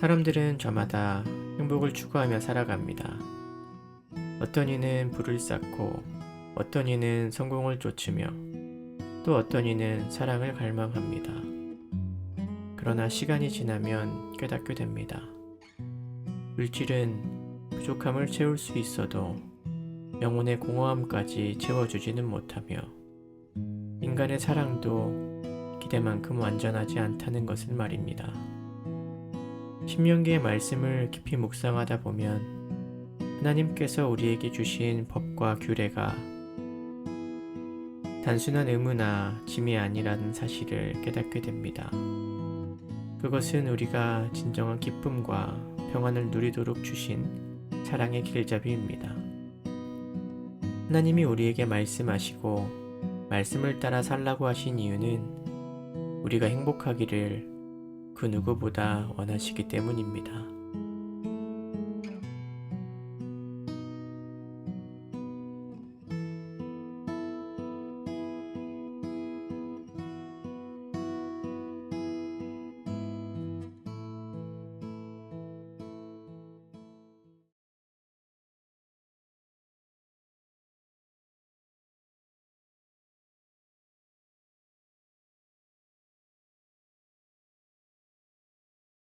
사람들은 저마다 행복을 추구하며 살아갑니다. 어떤 이는 부를 쌓고, 어떤 이는 성공을 쫓으며, 또 어떤 이는 사랑을 갈망합니다. 그러나 시간이 지나면 깨닫게 됩니다. 물질은 부족함을 채울 수 있어도 영혼의 공허함까지 채워주지는 못하며 인간의 사랑도 기대만큼 완전하지 않다는 것을 말입니다. 신명기의 말씀을 깊이 묵상하다 보면 하나님께서 우리에게 주신 법과 규례가 단순한 의무나 짐이 아니라는 사실을 깨닫게 됩니다. 그것은 우리가 진정한 기쁨과 평안을 누리도록 주신 사랑의 길잡이입니다. 하나님이 우리에게 말씀하시고 말씀을 따라 살라고 하신 이유는 우리가 행복하기를 그 누구보다 원하시기 때문입니다.